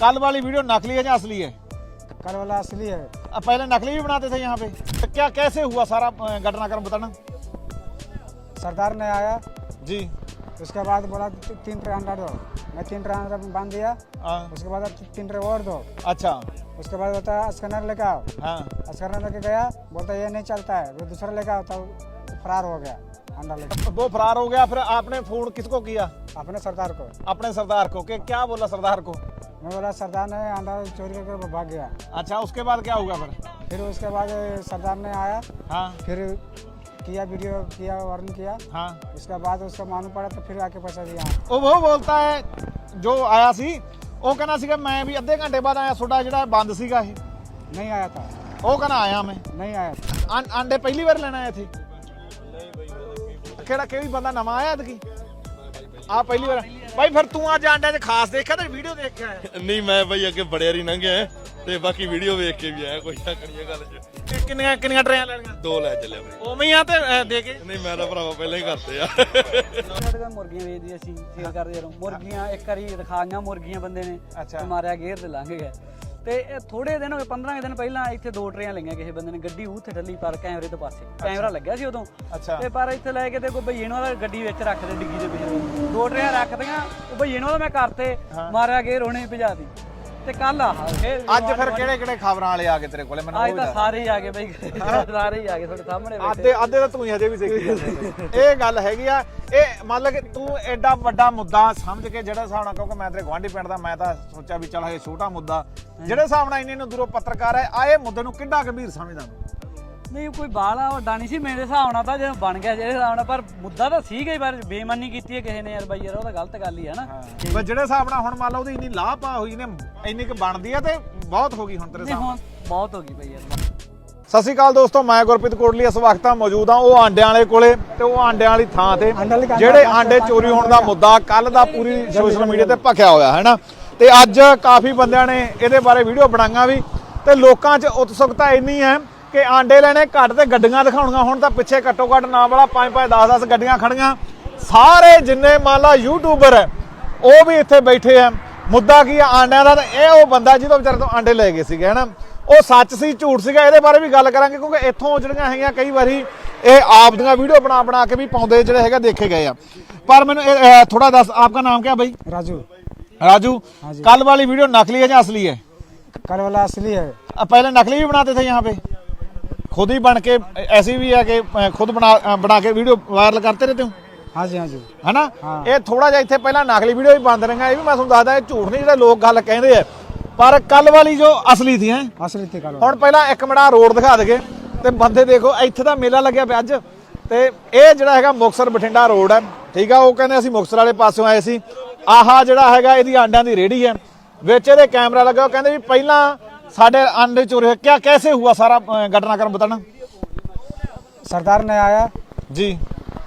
कल वाली वीडियो नकली है या असली है? कल वाला असली है। अब पहले नकली भी बनाते थे यहाँ पे। तो क्या कैसे हुआ सारा घटनाक्रम बताना? सरदार ने आया। जी। उसके बाद बोला तीन ट्रे अंडा दो। मैं तीन ट्रे अंडा बाँध दिया। हाँ उसके बाद तीन ट्रे और दो। अच्छा। उसके बाद बोलता है स्कैनर लेके आओ। हाँ। स्कैनर लेके गया। बोलता ये नहीं चलता है। वो दूसरा लेके आओ। तब फरार हो गया अंडा लेके। वो फरार हो गया फिर आपने फ़ोन किसको किया? अपने सरदार को। अपने सरदार को। कि क्या बोला सरदार को? मैं बोला सरदार ने अंडा चोरी करके भाग गया अच्छा उसके बाद क्या हुआ फिर फिर उसके बाद सरदार ने आया हाँ फिर किया वीडियो किया वार्न किया हाँ उसके बाद उसका मालूम पड़ा तो फिर आके पैसा दिया ਉਹ ਉਹ ਬੋਲਤਾ ਹੈ ਜੋ ਆਇਆ ਸੀ ਉਹ ਕਹਿੰਦਾ ਸੀਗਾ ਮੈਂ ਵੀ ਅੱਧੇ ਘੰਟੇ ਬਾਅਦ ਆਇਆ ਤੁਹਾਡਾ ਜਿਹੜਾ ਬੰਦ ਸੀਗਾ ਇਹ नहीं आया था ਉਹ ਕਹਿੰਦਾ ਆਇਆ ਮੈਂ नहीं आया था ਆਂ- ਆਂਡੇ ਪਹਿਲੀ ਵਾਰ ਲੈਣਾ ਆਇਆ ਇੱਥੇ ਕਿਹੜਾ ਕਿਹੜੀ ਬੰਦਾ ਨਵਾਂ ਆਇਆ ਐਤਕੀ ਆ ਪਹਿਲੀ ਵਾਰ ਭਾਈ ਫਿਰ ਤੂੰ ਅੱਜ ਆਂਡਿਆਂ 'ਚ ਖਾਸ ਦੇਖਿਆ ਤੇ ਵੀਡੀਓ ਦੇਖ ਕੇ ਆਇਆ ਨਹੀਂ ਮੈਂ ਬਈ ਅੱਗੇ ਬੜਿਆ ਨਹੀਂ ਲੰਘਿਆ ਤੇ ਬਾਕੀ ਵੀਡੀਓ ਵੇਖ ਕੇ ਵੀ ਆਇਆ ਕੋਈ ਨਹੀਂ ਇਹ ਗੱਲ 'ਚ ਕਿੰਨੀਆਂ ਕਿੰਨੀਆਂ ਟਰੇਆਂ ਲੈਣੀਆਂ? ਦੋ ਲੈ ਚੱਲਿਆ ਬਈ ਉਵੇਂ ਹੀ ਆ ਤੇ ਅ, ਦੇ ਕੇ? ਨਹੀਂ ਮੈਂ ਤਾਂ ਭਰਾਵਾ ਪਹਿਲਾਂ ਹੀ ਕਰਤੇ ਆ। ਸਾਡੇ ਕੋਲ ਮੁਰਗੀਆਂ ਵੇਚਦੀ ਅਸੀਂ ਸੇਲ ਕਰਦੇ ਜਦੋਂ ਮੁਰਗੀਆਂ ਇੱਕ ਵਾਰੀ ਰਖਾਈਆਂ ਮੁਰਗੀਆਂ ਬੰਦੇ ਨੇ ਅੱਛਾ। ਤੇ ਮਾਰਿਆ ਗੇਰ ਤੇ ਲੰਘ ਗਿਆ। ਤੇ ਇਹ ਥੋੜੇ ਦਿਨ ਹੋ ਗਏ 15 ਕੁ ਦਿਨ ਪਹਿਲਾਂ ਇੱਥੇ ਦੋ ਟਰੇਆਂ ਲਈਆਂ ਕਿਸੇ ਬੰਦੇ ਨੇ ਗੱਡੀ ਉੱਥੇ ਠੱਲੀ ਪਰ ਕੈਮਰੇ ਤੋਂ ਪਾਸੇ ਕੈਮਰਾ ਲੱਗਿਆ ਸੀ ਉਦੋਂ। ਅੱਛਾ। ਤੇ ਪਰ ਇੱਥੇ ਲੈ ਕੇ ਤੇ ਕੋਈ ਭਈਏ ਨੂੰ ਉਹਦਾ ਗੱਡੀ ਵਿੱਚ ਰੱਖ ਦੇ ਡਿੱਗੀ ਦੇ ਪਿੱਛੇ ਦੋ ਟਰੇਆਂ ਰੱਖਦੀਆਂ ਉਹ ਭਈਏ ਨੂੰ ਉਹਦਾ ਮੈਂ ਕਰਤੇ ਮਾਰਿਆ ਗੇਰ ਉਹਨੇ ਭਜਾਤੀ ਤੇ ਕੱਲ ਆ। ਅੱਜ ਫਿਰ ਕਿਹੜੇ ਕਿਹੜੇ ਖਬਰਾਂ ਵਾਲੇ ਆ ਗਏ ਤੇਰੇ ਕੋਲੇ? ਮੈਨੂੰ ਅੱਜ ਤਾਂ ਸਾਰੇ ਹੀ ਆ ਗਏ ਬਈ। ਸਾਰੇ ਹੀ ਆ ਗਏ ਤੁਹਾਡੇ ਸਾਹਮਣੇ ਅੱਧੇ ਅੱਧੇ ਤਾਂ ਤੂੰ ਹੀ ਹਜੇ ਵੀ ਸਿੱਖੀ ਇਹ ਗੱਲ ਹੈਗੀ ਆ ਇਹ ਮੰਨ ਲਾ ਕਿ ਤੂੰ ਐਡਾ ਵੱਡਾ ਮੁੱਦਾ ਸਮਝ ਕੇ ਜਿਹੜੇ ਹਿਸਾਬ ਨਾਲ ਕਿਉਂਕਿ ਮੈਂ ਤੇਰੇ ਗਵਾਂਢੀ ਪਿੰਡ ਦਾ ਮੈਂ ਤਾਂ ਸੋਚਿਆ ਵੀ ਚੱਲ ਇਹ ਛੋਟਾ ਮੁੱਦਾ। ਜਿਹੜੇ ਹਿਸਾਬ ਨਾਲ ਇੰਨੇ ਨੂੰ ਦੂਰੋਂ ਪੱਤਰਕਾਰ ਹੈ ਆਏ ਮੁੱਦੇ ਨੂੰ ਕਿੰਨਾ ਗੰਭੀਰ ਸਮਝਦਾ? ਨਹੀਂ ਕੋਈ ਬਾਲਾ ਵੱਡਾ ਨਹੀਂ ਸੀ। ਮੇਰੇ ਹਿਸਾਬ ਨਾਲ ਤਾਂ ਜਦੋਂ ਬਣ ਗਿਆ ਜਿਹੜੇ ਹਿਸਾਬ ਨਾਲ ਪਰ ਮੁੱਦਾ ਤਾਂ ਸੀਗਾ ਹੀ ਪਰ ਬੇਈਮਾਨੀ ਕੀਤੀ ਹੈ ਕਿਸੇ ਨੇ ਯਾਰ ਬਾਈ ਯਾਰ ਉਹ ਤਾਂ ਗਲਤ ਗੱਲ ਹੀ ਹੈ ਨਾ। ਪਰ ਜਿਹੜੇ ਹਿਸਾਬ ਨਾਲ ਹੁਣ ਮੰਨ ਲਾ ਉਹਦੀ ਇੰਨੀ ਲਾਹ ਪਾ ਹੋਈ ਨੇ ਇੰਨੀ ਕੁ ਬਣਦੀ ਆ ਤੇ ਬਹੁਤ ਹੋ ਗਈ ਹੁਣ ਤੇਰੇ ਨਹੀਂ ਹਿਸਾਬ ਨਾਲ ਹੁਣ ਬਹੁਤ ਹੋ ਗਈ ਬਈ ਯਾਰ। ਸਤਿ ਸ਼੍ਰੀ ਅਕਾਲ ਦੋਸਤੋ ਮੈਂ ਗੁਰਪ੍ਰੀਤ ਕੋਟਲੀ ਇਸ ਵਕਤ ਆ ਮੌਜੂਦ ਆ ਉਹ ਆਂਡਿਆਂ ਵਾਲੇ ਕੋਲੇ ਤੇ ਉਹ ਆਂਡਿਆਂ ਵਾਲੀ ਥਾਂ ਤੇ। ਜਿਹੜੇ ਆਂਡੇ ਚੋਰੀ ਹੋਣ ਦਾ ਮੁੱਦਾ ਕੱਲ ਦਾ ਪੂਰੀ ਸੋਸ਼ਲ ਮੀਡੀਆ ਤੇ ਭਖਿਆ ਹੋਇਆ ਹੈ ਨਾ? ਤੇ ਅੱਜ ਕਾਫੀ ਬੰਦਿਆਂ ਨੇ ਇਹਦੇ ਬਾਰੇ ਵੀਡੀਓ ਬਣਾਈਆਂ ਵੀ ਤੇ ਲੋਕਾਂ 'ਚ ਉਤਸੁਕਤਾ ਇੰਨੀ ਹੈ ਕਿ ਆਂਡੇ ਲੈਣੇ ਘੱਟ ਤੇ ਗੱਡੀਆਂ ਦਿਖਾਉਣੀਆਂ ਹੁਣ ਤਾਂ ਪਿੱਛੇ ਘੱਟੋ ਘੱਟ ਨਾਮ ਵਾਲਾ 5-5 10-10 ਗੱਡੀਆਂ ਖੜੀਆਂ ਸਾਰੇ ਜਿੰਨੇ ਮੰਨ ਲਾ ਯੂਟਿਊਬਰ ਹੈ ਉਹ ਵੀ ਇੱਥੇ ਬੈਠੇ ਆ ਮੁੱਦਾ ਕੀ ਆ ਆਂਡਿਆਂ ਦਾ ਤੇ ਇਹ ਉਹ ਬੰਦਾ ਜਿਹਦੇ ਵਿਚਾਰੇ ਤੋਂ ਆਂਡੇ ਲੈ ਗਏ ਸੀਗੇ ਹਨਾ ਉਹ ਸੱਚ ਸੀ ਝੂਠ ਸੀਗਾ ਇਹਦੇ ਬਾਰੇ ਵੀ ਗੱਲ ਕਰਾਂਗੇ ਕਿਉਂਕਿ ਇੱਥੋਂ ਜਿਹੜੀਆਂ ਹੈਗੀਆਂ ਕਈ ਵਾਰੀ ਇਹ ਆਪ ਦੀਆਂ ਵੀਡੀਓ ਬਣਾ ਬਣਾ ਕੇ ਵੀ ਪਾਉਂਦੇ ਜਿਹੜੇ ਹੈਗਾ ਦੇਖੇ ਗਏ ਆ ਪਰ ਮੈਨੂੰ ਥੋੜਾ ਦੱਸ ਆਪਕਾ ਨਾਮ ਕੀ ਹੈ ਭਾਈ राजू राजू हाँ जी। कल वाली वीडियो नकली है या असली है कल वाला असली है अब पहले नकली भी बनाते थे यहाँ पे ਖੁਦ ਹੀ ਬਣ ਕੇ ਐਸੀ ਵੀ ਹੈ ਕਿ ਖੁਦ ਬਣਾ ਬਣਾ ਕੇ ਵੀਡੀਓ ਵਾਇਰਲ ਕਰਤੇ ਰਹਤੇ ਹੋ ਹਾਂਜੀ ਹਾਂਜੀ। ਹਨਾ? ਇਹ ਥੋੜਾ ਜਿਹਾ ਇੱਥੇ ਪਹਿਲਾਂ ਨਕਲੀ ਵੀਡੀਓ ਵੀ ਬੰਦ ਰਹੀਆਂ ਇਹ ਵੀ ਮੈਂ ਤੁਹਾਨੂੰ ਦੱਸਦਾ ਇਹ ਝੂਠ ਨਹੀਂ ਜਿਹੜਾ ਲੋਕ ਗੱਲ ਕਹਿੰਦੇ ਆ। ਪਰ ਕੱਲ ਵਾਲੀ ਜੋ ਅਸਲੀ ਸੀ ਹੈ? ਅਸਲੀ ਤੇ ਕੱਲ ਹੁਣ ਪਹਿਲਾਂ ਇੱਕ ਮਿੰਟਾ ਰੋਡ ਦਿਖਾ ਦੇ ਕੇ ਤੇ ਬੰਦੇ ਦੇਖੋ ਇੱਥੇ ਦਾ ਮੇਲਾ ਲੱਗਿਆ ਪਿਆ ਅੱਜ। ਤੇ ਇਹ ਜਿਹੜਾ ਹੈਗਾ ਮੁਕਸਰ ਬਠਿੰਡਾ ਰੋਡ ਹੈ ਠੀਕ ਆ ਉਹ ਕਹਿੰਦੇ ਅਸੀਂ ਮੁਕਸਰ ਵਾਲੇ ਪਾਸਿਓਂ ਆਏ ਸੀ। ਆਹਾ ਜਿਹੜਾ ਹੈਗਾ ਇਹਦੀ ਆਂਡਾਂ ਦੀ ਰੇੜੀ ਹੈ। ਵਿੱਚ ਇਹਦੇ ਕੈਮਰਾ ਲੱਗਾ ਉਹ ਕਹਿੰਦੇ ਵੀ ਪਹਿਲਾਂ ਸਾਡੇ अंडे चोरी है क्या कैसे हुआ सारा घटनाक्रम बताना सरदार ने आया जी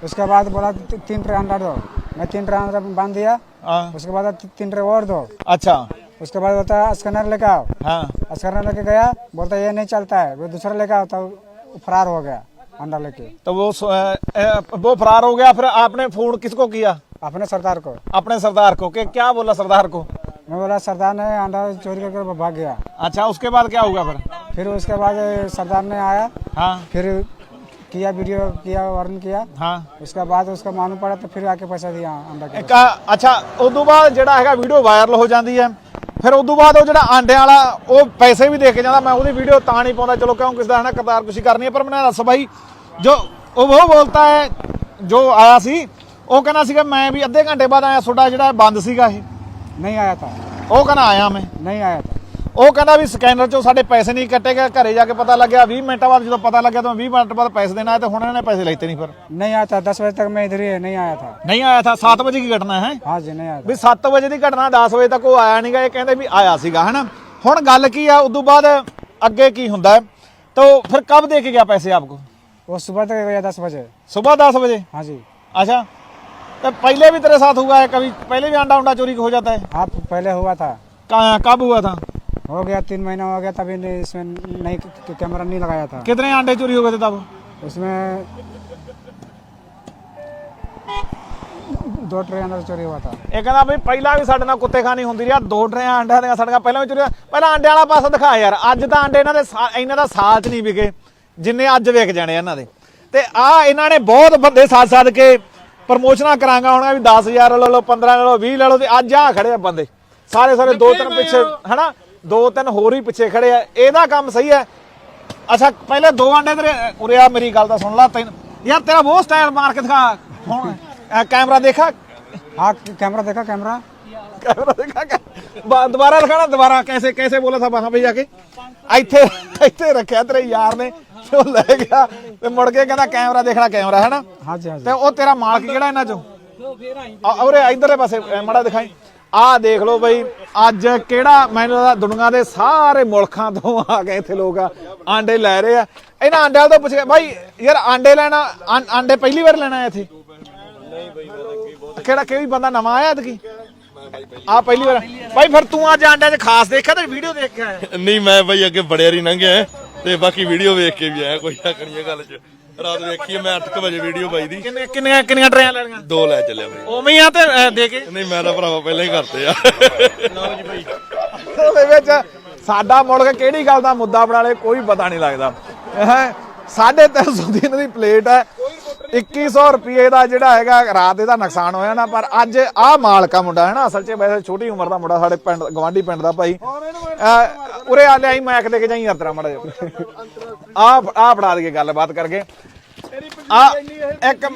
उसके बाद बोला तीन ट्रे अंडा दो मैं तीन ट्रे अंडा बाँध दिया हाँ उसके बाद तीन ट्रे और दो अच्छा उसके बाद बोलता स्कैनर लेके आओ हाँ स्कैनर लेके गया बोलता ये नहीं चलता है वो दूसरा लेके आओ तब फरार हो गया अंडा लेके तो वो वो फरार हो गया फिर आपने फ़ोन किसको किया अपने सरदार को अपने सरदार को के क्या बोला सरदार को मैं बोला सरदार ने अंडा चोरी करके भाग गया अच्छा उसके बाद क्या होगा फिर फिर उसके बाद सरदार ने आया हाँ फिर किया वीडियो किया वार्न किया हाँ उसके बाद उसका मालूम पड़ा तो फिर आके पैसा दिया अंडा के ਇੱਕ ਆ- ਅੱਛਾ ਉਦੋਂ ਬਾਅਦ ਜਿਹੜਾ ਹੈਗਾ ਵੀਡੀਓ ਵਾਇਰਲ ਹੋ ਜਾਂਦੀ ਹੈ ਫਿਰ ਉਦੋਂ ਬਾਅਦ ਉਹ ਜਿਹੜਾ ਆਂਡਿਆਂ ਵਾਲਾ ਉਹ ਪੈਸੇ ਵੀ ਦੇ ਕੇ ਜਾਂਦਾ ਮੈਂ ਉਹਦੀ ਵੀਡੀਓ ਤਾਂ ਨਹੀਂ ਪਾਉਂਦਾ ਚਲੋ ਕਿਉਂ ਕਿਸ ਦਾ ਹੈ ਨਾ ਕਰਤਾਰ ਕੁਸ਼ੀ ਕਰਨੀ ਹੈ ਪਰ ਮੈਨੂੰ ਦੱਸ ਬਾਈ ਜੋ ਉਹ ਉਹ ਬੋਲਤਾ ਹੈ ਜੋ ਆਇਆ ਸੀ ਉਹ ਕਹਿੰਦਾ ਸੀਗਾ ਮੈਂ ਵੀ ਅੱਧੇ ਘੰਟੇ ਬਾਅਦ ਆਇਆ ਤੁਹਾਡਾ ਜਿਹੜਾ ਬੰਦ ਸੀਗਾ ਇਹ नहीं आया था ਉਹ ਕਹਿੰਦਾ ਆਇਆ ਮੈਂ नहीं आया था ਉਹ ਕਹਿੰਦਾ ਵੀ ਸਕੈਨਰ ਚੋਂ ਸਾਡੇ ਪੈਸੇ ਨਹੀਂ ਕੱਟੇ ਗਏ ਘਰੇ ਜਾ ਕੇ ਪਤਾ ਲੱਗਿਆ 20 ਮਿੰਟਾਂ ਬਾਅਦ ਜਦੋਂ ਪਤਾ ਲੱਗਿਆ ਤਾਂ 20 ਮਿੰਟ ਬਾਅਦ ਪੈਸੇ ਦੇਣਾ ਹੈ ਤੇ ਹੁਣ ਇਹਨਾਂ ਨੇ ਪੈਸੇ ਲੈਤੇ ਨਹੀਂ ਫਿਰ नहीं आया था दस बजे तक मैं इधर ही है, नहीं आया था ਨਹੀਂ ਆਇਆ ਥਾ 7 ਵਜੇ ਕੀ ਘਟਨਾ ਹੈ हाँ जी नहीं आया था ਵੀ 7 ਵਜੇ ਦੀ ਘਟਨਾ 10 ਵਜੇ ਤੱਕ ਉਹ ਆਇਆ ਨਹੀਂਗਾ ਇਹ ਕਹਿੰਦੇ ਵੀ ਆਇਆ ਸੀਗਾ ਹਨਾ ਹੁਣ ਗੱਲ ਕੀ ਆ ਉਦੋਂ ਬਾਅਦ ਅੱਗੇ ਕੀ ਹੁੰਦਾ ਹੈ तो फिर कब दे के गया पैसे आपको वो सुबह तक गया दस बजे सुबह दस बजे हाँ जी अच्छा तो पहले भी तेरे साथ हुआ है कभी पहले भी अंडा उंडा चोरी हो जाता है हाँ पहले हुआ था कहाँ- कब हुआ था हो गया तीन महीना हो गया तभी नहीं इसमें नहीं क- कैमरा नहीं लगाया था कितने अंडे चोरी हो गए थे तब उसमें दो ट्रे अंडा चोरी हुआ था ਇਹ ਕਹਿੰਦਾ ਵੀ ਪਹਿਲਾਂ ਵੀ ਸਾਡੇ ਨਾਲ ਕੁੱਤੇ ਖਾਣੀ ਹੁੰਦੀ ਰਹੀ ਆ ਦੋ ਟਰੇਆਂ ਅੰਡਿਆਂ ਦੀਆਂ ਸਾਡੀਆਂ ਪਹਿਲਾਂ ਵੀ ਚੁਰੀਆਂ ਪਹਿਲਾਂ ਅੰਡਿਆਂ ਵਾਲਾ ਪਾਸਾ ਦਿਖਾ ਯਾਰ ਅੱਜ ਤਾਂ ਅੰਡੇ ਇਹਨਾਂ ਦੇ ਸਾ- ਇਹਨਾਂ ਦਾ ਸਾਲ ਚ ਨਹੀਂ ਵਿਕੇ ਜਿੰਨੇ ਅੱਜ ਵਿਕ ਜਾਣੇ ਇਹਨਾਂ ਦੇ ਤੇ ਆ ਇਹਨਾਂ ਨੇ ਬਹੁਤ ਬੰਦੇ ਸਾਥ ਸਾਥ ਕੇ ਪ੍ਰਮੋਸ਼ਨਾਂ ਕਰਾਂਗਾ ਹੁਣ ਵੀ 10000 ਲੈ ਲਓ 15 ਲੈ ਲਓ 20 ਲੈ ਲਓ ਤੇ ਅੱਜ ਆ ਖੜੇ ਆ ਬੰਦੇ। ਸਾਰੇ ਸਾਰੇ ਦੋ ਤਿੰਨ ਪਿੱਛੇ ਹਨਾ? ਦੋ ਤਿੰਨ ਹੋਰ ਹੀ ਪਿੱਛੇ ਖੜੇ ਆ। ਇਹਦਾ ਕੰਮ ਸਹੀ ਹੈ। ਅੱਛਾ ਪਹਿਲੇ ਦੋ ਆਂਡੇ ਤੇਰੇ ਉਰੇ ਮੇਰੀ ਗੱਲ ਤਾਂ ਸੁਣ ਲਾ ਤੈਨੂੰ ਯਾਰ ਤੇਰਾ ਬਹੁਤ ਸਟਾਈਲ ਮਾਰ ਕੇ ਦਿਖਾ। ਹੁਣ ਕੈਮਰਾ ਦੇਖਾ? ਹਾਂ ਕੈਮਰਾ ਦੇਖਾ ਕੈਮਰਾ। ਕੈਮਰਾ ਦੇਖਾ ਦੁਬਾਰਾ ਦਿਖਾਣਾ ਦੁਬਾਰਾ ਕੈਸੇ ਕੈਸੇ ਬੋਲਾ ਸਾ ਬਾਹਾਂ ਭਈ ਜਾ ਕੇ। ਇੱਥੇ ਇੱਥੇ ਰੱਖਿਆ ਤੇਰੇ ਯਾਰ ਨੇ। ਤੇ ਉਹ ਲੈ ਗਿਆ ਤੇ ਮੁੜ ਕੇ ਕਹਿੰਦਾ ਕੈਮਰਾ ਦੇਖਣਾ ਕੈਮਰਾ ਹੈ ਨਾ ਹਾਂਜੀ ਹਾਂਜੀ। ਤੇ ਉਹ ਤੇਰਾ ਮਾਲਕ ਕਿਹੜਾ ਇਹਨਾਂ ਚੋਂ? ਆ- ਉਰੇ ਪਾਸੇ ਅ, ਦਿਖਾਈ। ਆਹ ਦੇਖ ਲਓ ਬਈ ਅੱਜ ਕਿਹੜਾ ਮੈਨੂੰ ਲੱਗਦਾ ਦੁਨੀਆ ਦੇ ਸਾਰੇ ਮੁਲਕਾਂ ਤੋਂ ਆ ਗਏ ਇੱਥੇ ਲੋਕ ਆ। ਆਂਡੇ ਲੈ ਰਹੇ ਆ। ਇਹਨਾਂ ਆਂਡਿਆਂ ਤੋਂ ਪੁੱਛਿਆ ਬਾਈ ਯਾਰ ਆਂਡੇ ਲੈਣਾ ਆਂਡੇ ਪਹਿਲੀ ਵਾਰ ਲੈਣਾ ਆਇਆ ਇੱਥੇ? ਕਿਹੜਾ ਕੋਈ ਬੰਦਾ ਨਵਾਂ ਆਇਆ ਐਤਕੀ ਆ ਪਹਿਲੀ ਵਾਰ। ਬਾਈ ਫਿਰ ਤੂੰ ਅੱਜ ਆਂਡਿਆਂ 'ਚ ਖਾਸ ਦੇਖਿਆ ਤੇ ਵੀਡੀਓ ਦੇਖ ਕੇ ਆਇਆ? ਨਹੀਂ ਮੈਂ ਬਈ ਅੱਗੇ ਬੜਿਆਰੀ ਲੰਘਿਆ। ਤੇ ਬਾਕੀ ਵੀਡੀਓ ਵੇਖ ਕੇ ਵੀ ਆਇਆ ਕੋਈ ਹੈ ਗੱਲ 'ਚ। ਰਾਤ ਵੇਖੀ ਮੈਂ 8 ਵਜੇ ਵੀਡੀਓ ਪਾਈ ਦੀ। ਕਿੰਨੇ ਕਿੰਨੀਆਂ ਕਿੰਨੀਆਂ ਟਰੇਆਂ ਲੈਣੀਆਂ ਦੋ ਲੈ ਚੱਲਿਆ ਬਈ ਉਵੇਂ ਹੀ ਆ ਤੇ ਅਹ, ਦੇ ਕੇ? ਨਹੀਂ ਮੈਂ ਤਾਂ ਭਰਾਵਾ ਪਹਿਲਾਂ ਹੀ ਕਰਤੇ ਆ। ਉਹਦੇ ਵਿੱਚ ਸਾਡਾ ਮੁਲਕ ਕਿਹੜੀ ਗੱਲ ਦਾ ਮੁੱਦਾ ਬਣਾ ਲੇ ਕੋਈ ਪਤਾ ਨਹੀਂ ਲੱਗਦਾ। ਹੈ? 350 ਦੀ ਇਹਨਾਂ ਦੀ ਪਲੇਟ ਹੈ। 2100 ਰੁਪਏ ਦਾ ਜਿਹੜਾ ਹੈਗਾ ਰਾਤ ਇਹਦਾ ਨੁਕਸਾਨ ਹੋਇਆ ਨਾ ਪਰ ਅੱਜ ਆਹ ਮਾਲਕਾ ਮੁੰਡਾ ਹੈ ਨਾ ਅਸਲ 'ਚ ਵੈਸੇ ਛੋਟੀ ਉਮਰ ਦਾ ਮੁੰਡਾ ਸਾਡੇ ਪਿੰਡ ਗਵਾਂਢੀ ਪਿੰਡ ਦਾ ਭਾਈ। ਉਰੇ ਆ ਲਿਆਈ ਮੈਕ ਦੇ ਕੇ ਜਾਈ ਯਾਤਰਾ ਮੜਾ ਆ ਆ ਫੜਾ ਦੇ ਗੱਲਬਾਤ ਕਰਕੇ। ਆ ਇੱਕ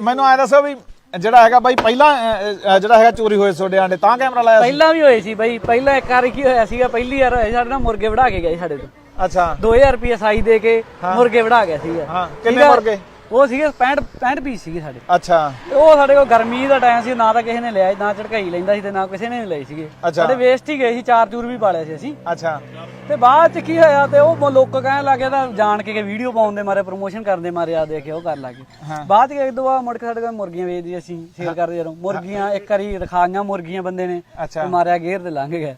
ਮੈਨੂੰ ਐ ਦੱਸੋ ਵੀ ਜਿਹੜਾ ਹੈਗਾ ਬਾਈ ਪਹਿਲਾਂ ਜਿਹੜਾ ਹੈਗਾ ਚੋਰੀ ਹੋਏ ਤੁਹਾਡੇ ਆਂਡੇ ਤਾਂ ਕੈਮਰਾ ਲਾਇਆ? ਪਹਿਲਾਂ ਵੀ ਹੋਏ ਸੀ ਬਈ ਪਹਿਲਾਂ ਇੱਕ ਵਾਰ ਕੀ ਹੋਇਆ ਸੀਗਾ ਪਹਿਲੀ ਵਾਰ ਹੋਇਆ ਸਾਡੇ ਨਾਲ ਮੁਰਗੇ ਵੜਾ ਕੇ ਗਏ ਸਾਡੇ ਤੋਂ। ਅੱਛਾ। 2000 ਰੁਪਏ ਸਾਈ ਦੇ ਕੇ ਮੁਰਗੇ ਵੜਾ ਗਿਆ ਸੀਗਾ। ਹਾਂ, ਕਿੰਨੇ? ਮੁਰਗੇ? ਉਹ ਸੀਗੇ 65 65 ਪੀਸ ਸੀਗੇ ਸਾਡੇ। ਅੱਛਾ। ਤੇ ਉਹ ਸਾਡੇ ਕੋਲ ਗਰਮੀ ਦਾ ਟਾਈਮ ਸੀ ਨਾ ਤਾਂ ਕਿਸੇ ਨੇ ਲਿਆ ਨਾ ਝੜਕਾਈ ਲੈਂਦਾ ਸੀ ਤੇ ਨਾ ਕਿਸੇ ਨੇ ਲਏ ਸੀਗੇ। ਅੱਛਾ। ਸਾਡੇ ਵੇਸਟ ਹੀ ਗਏ ਸੀ ਚਾਰ ਚੂਰ ਵੀ ਪਾਲਿਆ ਸੀ ਅਸੀਂ। ਅੱਛਾ। ਤੇ ਬਾਅਦ ਚ ਕੀ ਹੋਇਆ ਤੇ ਉਹ ਲੋਕ ਕਹਿਣ ਲੱਗੇ ਤਾਂ ਜਾਣ ਕੇ ਵੀਡੀਓ ਪਾਉਣ ਦੇ ਮਾਰੇ ਪ੍ਰੋਮੋਸ਼ਨ ਕਰਨ ਦੇ ਮਾਰੇ ਆ ਦੇਖੇ ਉਹ ਕਰ ਲੱਗੇ ਬਾਅਦ ਚ ਇੱਕ ਦੋ ਵਾਰ ਮੁੜ ਕੇ ਸਾਡੇ ਕੋਲ ਮੁਰਗੀਆਂ ਵੇਚਦੀ ਅਸੀਂ ਸੇਲ ਕਰਦੇ ਜਦੋਂ। ਮੁਰਗੀਆਂ ਇੱਕ ਵਾਰੀ ਰਖਾਈਆਂ ਮੁਰਗੀਆਂ ਬੰਦੇ ਨੇ ਅੱਛਾ। ਤੇ ਮਾਰਿਆ ਗੇਰ ਤੇ ਲੰਘ ਗਿਆ।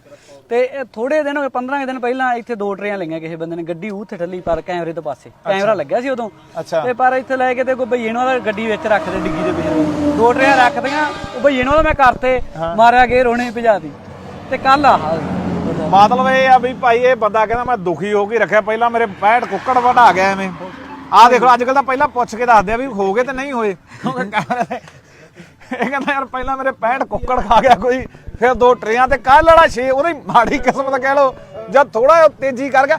ਤੇ ਇਹ ਥੋੜੇ ਦਿਨ ਹੋਏ 15 ਕੁ ਦਿਨ ਪਹਿਲਾਂ ਇੱਥੇ ਦੋ ਟਰੇਆਂ ਲਈਆਂ ਕਿਸੇ ਬੰਦੇ ਨੇ ਗੱਡੀ ਉੱਥੇ ਠੱਲੀ ਪਰ ਕੈਮਰੇ ਤੋਂ ਪਾਸੇ। ਕੈਮਰਾ ਲੱਗਿਆ ਸੀ ਉਦੋਂ। ਤੇ ਪਰ ਇੱਥੇ ਲੈ ਕੇ ਤੇ ਕੋਈ ਭਈਏ ਨੂੰ ਉਹਦਾ ਗੱਡੀ ਵਿੱਚ ਰੱਖਦੇ ਡਿੱਗੀ ਦੇ ਪਿੱਛੇ ਦੋ ਟਰੇਆਂ ਰੱਖਦੀਆਂ ਉਹ ਭਈਏ ਨੂੰ ਉਹਦਾ ਮੈਂ ਕਰਤੇ ਮਾਰਿਆ ਗੇਰ ਉਹਨੇ ਭਜਾਤੀ ਤੇ। ਕੱਲ ਆ ਮਤਲਬ ਇਹ ਆ ਵੀ ਭਾਈ ਇਹ ਬੰਦਾ ਕਹਿੰਦਾ ਮੈਂ ਦੁਖੀ ਹੋ ਕੇ ਰੱਖਿਆ ਪਹਿਲਾਂ ਮੇਰੇ 65 ਕੁੱਕੜ ਵਢਾ ਗਿਆ ਐਵੇਂ। ਆਹ ਦੇਖ ਅੱਜ ਕੱਲ ਤਾਂ ਪਹਿਲਾਂ ਪੁੱਛ ਕੇ ਦੱਸਦੇ ਆ ਵੀ ਹੋ ਗਏ ਤੇ ਨਹੀਂ ਹੋਏ। ਇਹ ਕਹਿੰਦਾ ਯਾਰ ਪਹਿਲਾਂ ਮੇਰੇ 65 ਕੁੱਕੜ ਖਾ ਗਿਆ ਕੋਈ, ਫਿਰ ਦੋ ਟਰੇਆਂ ਤੇ ਕੱਲ ਵਾਲਾ 6 ਉਹਦੀ ਮਾੜੀ ਕਿਸਮਤ ਕਹਿ ਲਓ, ਜਦ ਥੋੜਾ ਤੇਜ਼ੀ ਕਰ ਗਿਆ,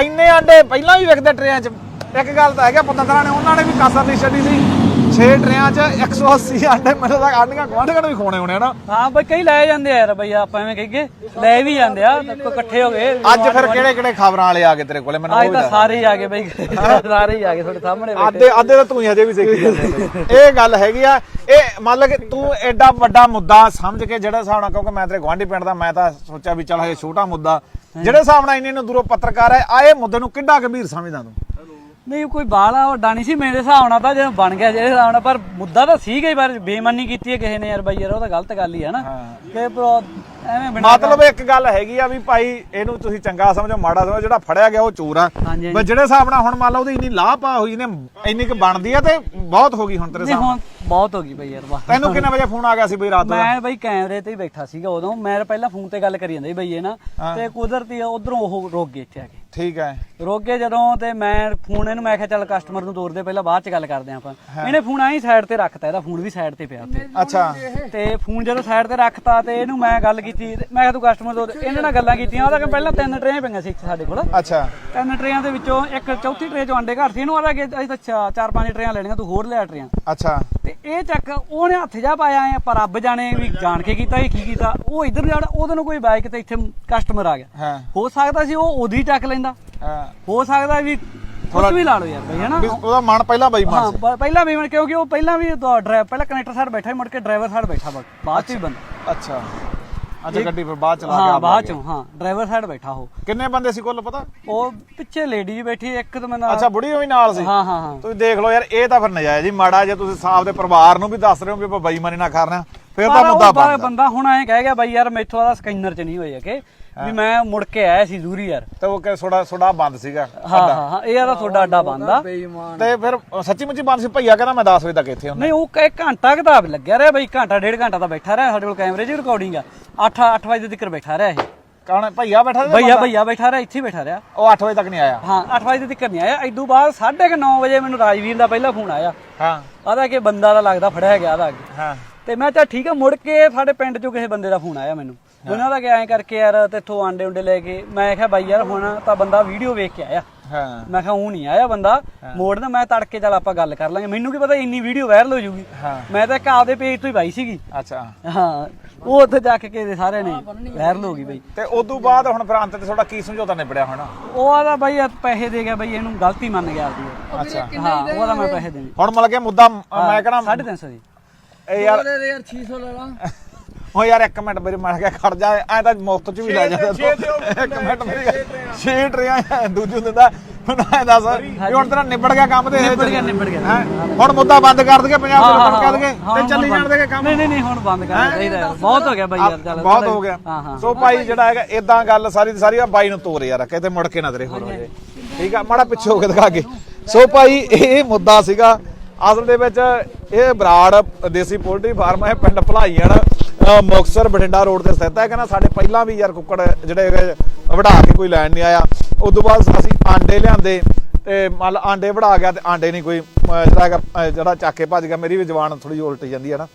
ਇੰਨੇ ਆਂਡੇ ਪਹਿਲਾਂ ਵੀ ਵਿਕਦੇ ਟਰੇਆਂ 'ਚ। ਇੱਕ ਗੱਲ ਤਾਂ ਹੈਗਾ ਪਤੰਦਰਾਂ ਨੇ, ਉਹਨਾਂ ਨੇ ਵੀ ਕਸਰ ਨਹੀਂ ਛੱਡੀ ਸੀ। 6 ਟਰੇਆਂ 'ਚ 180 ਆਂਡੇ ਮੈਨੂੰ ਤਾਂ ਆਂਡੀਆਂ ਗਵਾਂਢੀਆਂ ਨੂੰ ਵੀ ਖੋਣੇ ਹੋਣੇ ਹਨਾ ਹਾਂ ਬਈ ਕਈ ਲੈ ਜਾਂਦੇ ਆ ਯਾਰ ਬਈ ਆਪਾਂ ਐਵੇਂ ਕਹੀਏ ਲੈ ਵੀ ਜਾਂਦੇ ਆ ਕੋਈ ਇਕੱਠੇ ਹੋ ਗਏ। ਅੱਜ ਫਿਰ ਕਿਹੜੇ ਕਿਹੜੇ ਖਬਰਾਂ ਵਾਲੇ ਆ ਗਏ ਤੇਰੇ ਕੋਲੇ? ਮੈਨੂੰ ਅੱਜ ਤਾਂ ਦੱਸ। ਸਾਰੇ ਹੀ ਆ ਗਏ ਬਈ ਸਾਰੇ ਹੀ ਆ ਗਏ ਤੁਹਾਡੇ ਸਾਹਮਣੇ ਬੈਠੇ। ਆਦੇ ਆਦੇ ਤਾਂ ਤੂੰ ਹੀ ਹਜੇ ਵੀ ਸਿੱਖੀ ਜਾਂਦਾ ਇਹ ਗੱਲ ਹੈਗੀ ਆ ਇਹ ਮੰਨ ਲੈ ਕਿ ਤੂੰ ਐਡਾ ਵੱਡਾ ਮੁੱਦਾ ਸਮਝ ਕੇ ਜਿਹੜਾ ਹਿਸਾਬ ਨਾਲ ਕਿਉਂਕਿ ਮੈਂ ਤੇਰੇ ਗਵਾਂਢੀ ਪਿੰਡ ਦਾ ਮੈਂ ਤਾਂ ਸੋਚਿਆ ਵੀ ਚੱਲ ਇਹ ਛੋਟਾ ਮੁੱਦਾ। ਜਿਹੜੇ ਹਿਸਾਬ ਨਾਲ ਇੰਨੇ ਨੂੰ ਦੂਰੋਂ ਪੱਤਰਕਾਰ ਹੈ ਆਏ ਮੁੱਦੇ ਨੂੰ ਕਿੱਡਾ ਗੰਭੀਰ ਸਮਝਦਾ ਤੂੰ? ਨਹੀਂ ਕੋਈ ਬਾਲਾ ਵੱਡਾ ਨਹੀਂ ਸੀ। ਮੇਰੇ ਹਿਸਾਬ ਨਾਲ ਤਾਂ ਜਦੋਂ ਬਣ ਗਿਆ ਜਿਹੜੇ ਹਿਸਾਬ ਨਾਲ ਪਰ ਮੁੱਦਾ ਤਾਂ ਸੀਗਾ ਹੀ ਪਰ ਬੇਈਮਾਨੀ ਕੀਤੀ ਹੈ ਕਿਸੇ ਨੇ ਯਾਰ ਬਈ ਯਾਰ ਉਹ ਤਾਂ ਗਲਤ ਗੱਲ ਹੀ ਹੈ ਨਾ। ਕਿ ਪਰ ਐਵੇਂ ਬਿਨਾਂ ਮਤਲਬ ਇੱਕ ਗੱਲ ਹੈਗੀ ਆ ਵੀ ਭਾਈ ਇਹਨੂੰ ਤੁਸੀਂ ਚੰਗਾ ਸਮਝੋ ਮਾੜਾ ਸਮਝੋ ਜਿਹੜਾ ਫੜਿਆ ਗਿਆ ਉਹ ਚੋਰ ਆ। ਬਸ ਜਿਹੜੇ ਹਿਸਾਬ ਨਾਲ ਹੁਣ ਮੰਨ ਲਓ ਉਹਦੀ ਇੰਨੀ ਲਾਹ ਪਾ ਹੋਈ ਨੇ ਇੰਨੀ ਕੁ ਬਣਦੀ ਆ ਤੇ ਬਹੁਤ ਹੋ ਗਈ ਹੁਣ ਤੇਰੇ ਹਿਸਾਬ ਨਾਲ। ਬਹੁਤ ਹੋ ਗਈ ਬਈ ਯਾਰ ਵਾਹ ਤੈਨੂੰ ਕਿੰਨੇ ਵਜੇ ਫੋਨ ਆ ਗਿਆ ਸੀ ਬਈ ਰਾਤ ਦਾ? ਮੈਂ ਬਈ ਕੈਮਰੇ ਤੇ ਹੀ ਬੈਠਾ ਸੀਗਾ ਉਦੋਂ। ਮੈਂ ਪਹਿਲਾਂ ਫੋਨ ਤੇ ਗੱਲ ਕਰੀ ਜਾਂਦਾ ਸੀ ਬਈ ਇਹ ਨਾ। ਤੇ ਕੁਦਰਤੀ ਉਧਰੋਂ ਉਹ ਰੁਕ ਗਏ ਇੱਥੇ ਆ ਕੇ। ਠੀਕ ਹੈ। ਰੁਕ ਗਏ ਜਦੋਂ ਤੇ ਮੈਂ ਫੋਨ ਇਹਨੂੰ ਮੈਂ ਕਿਹਾ ਚੱਲ ਕਸਟਮਰ ਨੂੰ ਤੋਰਦੇ ਪਹਿਲਾਂ ਬਾਅਦ ਚ ਗੱਲ ਕਰਦੇ ਆਪਾਂ। ਇਹਨੇ ਫੋਨ ਆਈ ਸਾਈਡ ਤੇ ਰੱਖਤਾ ਇਹਦਾ ਫੋਨ ਵੀ ਸਾਈਡ ਤੇ ਪਿਆ ਉੱਤੇ ਅੱਛਾ। ਤੇ ਫੋਨ ਜਦੋਂ ਸਾਈਡ ਤੇ ਰੱਖਤਾ ਤੇ ਇਹਨੂੰ ਮੈਂ ਗੱਲ ਕੀਤੀ ਮੈਂ ਕਿਹਾ ਤੂੰ ਕਸਟਮਰ ਤੋਂ ਇਹਨਾਂ ਨਾਲ ਗੱਲਾਂ ਕੀਤੀਆਂ ਉਹਦਾ ਕਿ ਪਹਿਲਾਂ ਤਿੰਨ ਟਰੇਆਂ ਪਈਆਂ ਸੀ ਇੱਥੇ ਸਾਡੇ ਕੋਲ। ਅੱਛਾ। ਤਿੰਨ ਟਰੇਆਂ ਦੇ ਵਿੱਚੋਂ ਇੱਕ ਚੌਥੀ ਟਰੇ ਚੋਂ ਅੰਡੇ ਘਰ ਸੀ ਇਹਨੂੰ ਆਦਾ ਕਿ ਅਸੀਂ ਤਾਂ ਚਾਰ ਪੰਜ ਟਰੇਆਂ ਲੈਣੀਆਂ ਤੂੰ ਹੋਰ ਲਿਆ ਟਰੇਆਂ। ਅੱਛਾ। ਤੇ ਇਹ ਚੱਕ ਉਹਨੇ ਹੱਥ ਜਾ ਪਾਇਆ ਐ ਪਰ ਰੱਬ ਜਾਣੇ ਵੀ ਜਾਣ ਕੇ ਕੀਤਾ ਇਹ ਕੀ ਕੀਤਾ। ਉਹ ਇਧਰ ਜਾਣ ਉਹਦੇ ਨੂੰ ਕੋਈ ਬਾਈਕ ਤੇ ਇੱਥੇ ਕਸਟਮਰ ਆ ਗਿਆ। ਹਾਂ। ਹੋ ਸਕਦਾ ਸੀ ਉਹ ਉਹਦੀ ਚੱਕ ਲੈਂਦਾ। ਹਾਂ। ਹੋ ਸਕਦਾ ਵੀ ਕੁਝ ਵੀ ਲਾ ਲਓ ਯਾਰ ਬਈ ਹਨਾ? ਉਹਦਾ ਮਨ ਪਹਿਲਾਂ ਬਈ ਹਾਂ ਮਨ ਪ- ਪਹਿਲਾਂ ਵੀ ਕਿਉਂਕਿ ਉਹ ਪਹਿਲਾਂ ਵੀ ਡਰਾਈਵਰ ਪਹਿਲਾਂ ਕਨੈਕਟਰ ਸਾਈਡ ਬੈਠਾ ਸੀ, ਮੁੜ ਕੇ ਡਰਾਈਵਰ ਸਾਈਡ ਬੈਠਾ ਬਾਅਦ ਚ ਵੀ ਬੰਦਾ। ਅੱਛਾ। ਅੱਛਾ ਗੱਡੀ ਫਿਰ ਬਾਅਦ ਚਲਾ ਹਾਂ ਗਿਆ ਬਾਅਦ ਚੋਂ ਹਾਂ ਡਰਾਈਵਰ ਸਾਈਡ ਬੈਠਾ ਉਹ। ਕਿੰਨੇ ਬੰਦੇ ਸੀ ਕੋਲ ਪਤਾ? ਉਹ ਪਿੱਛੇ ਲੇਡੀ ਬੈਠੀ ਇੱਕ ਤਾਂ ਮੈਨੂੰ ਅੱਛਾ ਬੁੜੀ ਵੀ ਨਾਲ ਸੀ? ਹਾਂ ਹਾਂ ਹਾਂ। ਤੁਸੀਂ ਦੇਖ ਲਓ ਯਾਰ ਇਹ ਤਾਂ ਫਿਰ ਨਜਾਇਜ਼ ਹੀ ਮਾੜਾ ਜੇ ਤੁਸੀਂ ਸਾਫ਼ ਦੇ ਪਰਿਵਾਰ ਨੂੰ ਵੀ ਦੱਸ ਰਹੇ ਹੋ ਵੀ ਆਪਾਂ ਬੇਈਮਾਨੀ ਨਾ ਕਰਨਾ ਫਿਰ ਤਾਂ ਮੁੱਦਾ ਬਣਦਾ। ਬੰਦਾ ਹੁਣ ਐਂ ਕਹਿ ਗਿਆ ਬਾਈ ਯਾਰ ਮੈਥੋਂ ਦਾ ਸਕੈਨਰ ਚ ਨਹੀਂ ਹੋਇਆ ਕਿ ਵੀ ਮੈਂ ਮੁੜ ਕੇ ਆਇਆ ਸੀ ਜ਼ੂਰੀ ਯਾਰ। ਤੇ ਉਹ ਕਿ ਥੋੜਾ ਥੋੜਾ ਬੰਦ ਸੀਗਾ ਹਾਂ ਹਾਂ ਹਾਂ ਇਹ ਆਦਾ ਤੁਹਾਡਾ ਅੱਡਾ ਬੰਦਾ। ਤੇ ਫਿਰ ਸੱਚੀ ਮੁੱਚੀ ਬੰਦ ਸੀ ਭਈਆ ਕਹਿੰਦਾ ਮੈਂ 10 ਵਜੇ ਤੱਕ ਇੱਥੇ ਹੁੰਦਾ। ਨਹੀਂ ਉਹ ਇੱਕ ਘੰਟਾ ਕਿਤਾਬ ਲੱਗਿਆ ਰਿਹਾ ਬਈ ਘੰਟਾ ਡੇਢ ਘੰਟਾ ਤਾਂ ਬੈਠਾ ਰਿਹਾ ਸਾਡੇ ਕੋਲ ਕੈਮਰੇ 'ਚ ਰਿਕਾਰਡਿੰਗ ਆ। 8 8 ਵਜੇ ਤੱਕ ਬੈਠਾ ਰਿਹਾ ਇਹ। ਕੌਣ ਭਈਆ ਬੈਠਾ ਸੀ ਭਈਆ ਭਈਆ ਬੈਠਾ ਰਿਹਾ ਇੱਥੇ ਬੈਠਾ ਰਿਹਾ। ਉਹ 8 ਵਜੇ ਤੱਕ ਨਹੀਂ ਆਇਆ। ਹਾਂ 8 ਵਜੇ ਤੱਕ ਨਹੀਂ ਆਇਆ। ਇਦੋਂ ਬਾਅਦ 9:30 ਵਜੇ ਮੈਨੂੰ ਰਾਜਵੀਰ ਦਾ ਪਹਿਲਾ ਫੋਨ ਆਇਆ। ਹਾਂ। ਆਦਾ ਕਿ ਬੰਦਾ ਦਾ ਲੱਗਦਾ ਫੜਿਆ ਗਿਆ ਆਦਾ ਅੱਗੇ। ਹਾਂ। ਤੇ ਮੈਂ ਕਿਹਾ ਠੀਕ ਹੈ ਮੁੜ ਕੇ ਸਾਡੇ ਪਿੰਡ ਚੋਂ ਕਿਸੇ ਬੰਦੇ ਦਾ ਫੋਨ ਆਇਆ ਮੈਨੂੰ। ਉਹਨਾਂ ਦਾ ਕਿ ਐਂ ਕਰਕੇ ਯਾਰ ਤੇਥੋਂ ਆਂਡੇ ਉਂਡੇ ਲੈ ਕੇ ਮੈਂ ਕਿਹਾ ਬਾਈ ਯਾਰ ਹੁਣ ਤਾਂ ਬੰਦਾ ਵੀਡੀਓ ਵੇਖ ਕੇ ਆਇਆ। ਹਾਂ। ਮੈਂ ਕਿਹਾ ਉਹ ਨਹੀਂ ਆਇਆ ਬੰਦਾ ਮੋੜ ਨਾ ਮੈਂ ਤੜਕੇ ਚੱਲ ਆਪਾਂ ਗੱਲ ਕਰ ਲਾਂਗੇ। ਮੈਨੂੰ ਕੀ ਪਤਾ ਇੰਨੀ ਵੀਡੀਓ ਵਾਇਰਲ ਹੋ ਜੂਗੀ। ਮੈਂ ਤਾਂ ਇੱਕ ਆਪਦੇ ਪੇਜ ਤੋਂ ਹੀ ਪਾਈ ਸੀਗੀ। ਅੱਛਾ। ਹਾਂ ਉਹ ਉੱਥੇ ਜਾ ਕੇ ਕਿਸੇ ਸਾਰਿਆਂ ਨੇ ਵਾਇਰਲ ਹੋ ਗਈ ਬਈ। ਤੇ ਉਦੋਂ ਬਾਅਦ ਹੁਣ ਫਿਰ ਅੰਤ ਤੇ ਤੁਹਾਡਾ ਕੀ ਸਮਝੌਤਾ ਨਿਬੜਿਆ ਹੁਣ? ਉਹ ਆਦਾ ਬਾਈ ਪੈਸੇ ਦੇ ਗਿਆ ਬਈ ਇਹਨੂੰ ਗਲਤੀ ਮੰਨ ਗਿਆ ਆਪਦੀ ਅੱਛਾ। ਹਾਂ ਉਹਦਾ ਮੈਂ ਪੈਸੇ ਦੇਣੇ। ਹੁਣ ਮਤਲਬ ਕਿ ਮੁੱਦਾ ਮੈਂ ਕਹਣਾ 350 ਦੀ। ਇਹ ਯਾਰ ਯਾਰ 600 ਲੈ ਲਾ। ਓ ਯਾਰ ਇੱਕ ਮਿੰਟ ਮੇਰੇ ਮਰ ਗਿਆ ਖੜ ਜਾ ਐ ਤਾਂ ਮੁਫਤ ਚ ਵੀ ਲੈ ਜਾਂਦਾ ਇੱਕ ਮਿੰਟ ਮੇਰੇ ਛੇ ਟਰਿਆ ਦੂਜੂ ਦਿੰਦਾ। ਹੁਣ ਐ ਦੱਸ ਵੀ ਹੁਣ ਤੇਰਾ ਨਿਬੜ ਗਿਆ ਕੰਮ ਤੇ ਨਿਬੜ ਗਿਆ ਨਿਬੜ ਗਿਆ। ਹੈਂ? ਹੁਣ ਮੁੱਦਾ ਬੰਦ ਕਰ ਦਈਏ ਪੰਜਾਬ ਦੇ ਲੋਕਾਂ ਕਹਿ ਹਾਂ, ਤੇ ਚੱਲੀ ਜਾਣ ਦੇਗੇ ਕੰਮ। ਨਹੀਂ ਨਹੀਂ ਨਹੀਂ ਹੁਣ ਬੰਦ ਕਰਨਾ ਚਾਹੀਦਾ। ਬਹੁਤ ਹੋ ਗਿਆ ਬਾਈ ਯਾਰ ਚੱਲ ਬਹੁਤ ਹੋ ਗਿਆ। ਸੋ ਭਾਈ ਜਿਹੜਾ ਹੈਗਾ ਇਦਾਂ ਗੱਲ ਸਾਰੀ ਦੀ ਸਾਰੀ ਆ ਬਾਈ ਨੂੰ ਤੋਰ ਯਾਰ ਕਿਤੇ ਮੁੜ ਕੇ ਨਾ ਤੇਰੇ ਹੋਰ ਹੋ ਜੇ ਠੀਕ ਆ ਮਾੜਾ ਪਿੱਛੇ ਹੋ ਕੇ ਦਿਖਾ ਕੇ। ਸੋ ਭਾਈ ਇਹ ਮੁੱਦਾ ਸੀਗਾ ਅਸਲ ਦੇ ਵਿੱਚ ਇਹ ਬਰਾੜ ਦੇਸੀ ਪੋਲਟਰੀ ਫਾਰਮ ਹੈ ਪਿੰਡ ਭਲਾਈਆਂ ਮੁਕਸਰ ਬਠਿੰਡਾ ਰੋਡ ਤੇ ਸਥਿਤ ਹੈ। ਕਹਿੰਦਾ ਸਾਡੇ ਪਹਿਲਾਂ ਵੀ ਯਾਰ ਕੁੱਕੜ ਜਿਹੜੇ ਹੈਗੇ ਵਢਾ ਕੇ ਕੋਈ ਲੈਣ ਨਹੀਂ ਆਇਆ। ਉਸ ਤੋਂ ਬਾਅਦ ਅਸੀਂ ਆਂਡੇ ਲਿਆਂਦੇ ਤੇ ਮੰਨ ਲਾ ਆਂਡੇ ਵੜਾ ਗਿਆ ਤੇ ਆਂਡੇ ਨਹੀਂ ਕੋਈ ਜਿਹੜਾ ਹੈਗਾ ਜਿਹੜਾ ਚੱਕ ਕੇ ਭੱਜ ਗਿਆ। ਮੇਰੀ ਵੀ ਜ਼ਬਾਨ ਥੋੜੀ ਉਲਟ ਜਾਂਦੀ ਹੈ ਨਾ।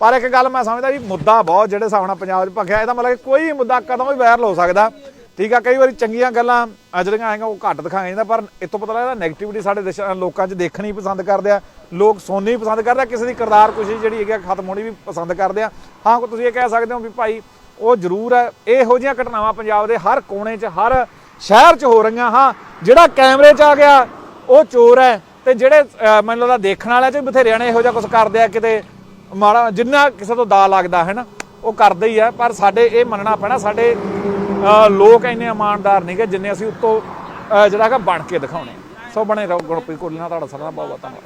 ਪਰ ਇੱਕ ਗੱਲ ਮੈਂ ਸਮਝਦਾ ਵੀ ਮੁੱਦਾ ਬਹੁਤ, ਜਿਹੜੇ ਹਿਸਾਬ ਨਾਲ ਪੰਜਾਬ 'ਚ ਭਖਿਆ, ਇਹਦਾ ਮਤਲਬ ਕਿ ਕੋਈ ਮੁੱਦਾ ਕਦੋਂ ਵੀ ਵਾਇਰਲ ਹੋ ਸਕਦਾ। ਠੀਕ ਆ, ਕਈ ਵਾਰੀ ਚੰਗੀਆਂ ਗੱਲਾਂ ਜਿਹੜੀਆਂ ਆਏਗਾ ਉਹ ਘੱਟ ਦਿਖਾਈਆਂ ਜਾਂਦਾ, ਪਰ ਇਤੋਂ ਪਤਾ ਲੱਗਦਾ ਨੈਗੇਟਿਵਿਟੀ ਸਾਡੇ ਦੇਸ਼ਾਂ, ਲੋਕਾਂ 'ਚ ਦੇਖਣੀ ਪਸੰਦ ਕਰਦੇ ਆ। ਲੋਕ ਸੁਣਨੀ ਪਸੰਦ ਕਰਦੇ ਆ, ਕਿਸੇ ਦੀ ਕਿਰਦਾਰ ਕੁਸ਼ੀ ਜਿਹੜੀ ਹੈਗੀ ਆ, ਖਤਮ ਹੋਣੀ ਵੀ ਪਸੰਦ ਕਰਦੇ ਆ। ਹਾਂ ਕੋ ਤੁਸੀਂ ਇਹ ਕਹਿ ਸਕਦੇ ਹੋ ਵੀ ਭਾਈ ਉਹ ਜ਼ਰੂਰ ਹੈ। ਇਹੋ ਜਿਹੀਆਂ ਘਟਨਾਵਾਂ ਪੰਜਾਬ ਦੇ ਹਰ ਕੋਨੇ 'ਚ, ਹਰ ਸ਼ਹਿਰ 'ਚ ਹੋ ਰਹੀਆਂ। ਹਾਂ, ਜਿਹੜਾ ਕੈਮਰੇ 'ਚ ਆ ਗਿਆ, ਉਹ ਚੋਰ ਹੈ ਤੇ ਜਿਹੜੇ ਮੈਨੂੰ ਲੱਗਦਾ ਦੇਖਣ ਵਾਲਿਆਂ 'ਚ ਬਥੇਰਿਆਂ ਨੇ, ਇਹੋ ਜਿਹਾ ਕੁਝ ਕਰਦੇ ਆ, ਕਿਤੇ ਮਾੜਾ, ਜਿੰਨਾ ਕਿਸੇ ਤੋਂ ਦਾ ਲੱਗਦਾ ਹੈ ਨਾ, ਉਹ ਕਰਦੇ ਹੀ ਆ। ਪਰ ਸਾਡੇ ਇਹ ਮੰਨਣਾ ਪੈਣਾ, ਸਾਡੇ ਲੋਕ ਇੰਨੇ ਇਮਾਨਦਾਰ ਨਹੀਂ ਕਿ ਜਿੰਨੇ ਅਸੀਂ ਉੱਤੋਂ ਜਿਹੜਾ ਹੈਗਾ ਬਣ ਕੇ ਦਿਖਾਉਣੇ ਸੋ ਬਣੇ ਰਹੋ ਗੁਰਪ੍ਰੀਤ ਕੋਲੀ ਨਾਲ, ਤੁਹਾਡਾ ਸਾਰਾ ਬਹੁਤ ਬਹੁਤ ਧੰਨਵਾਦ।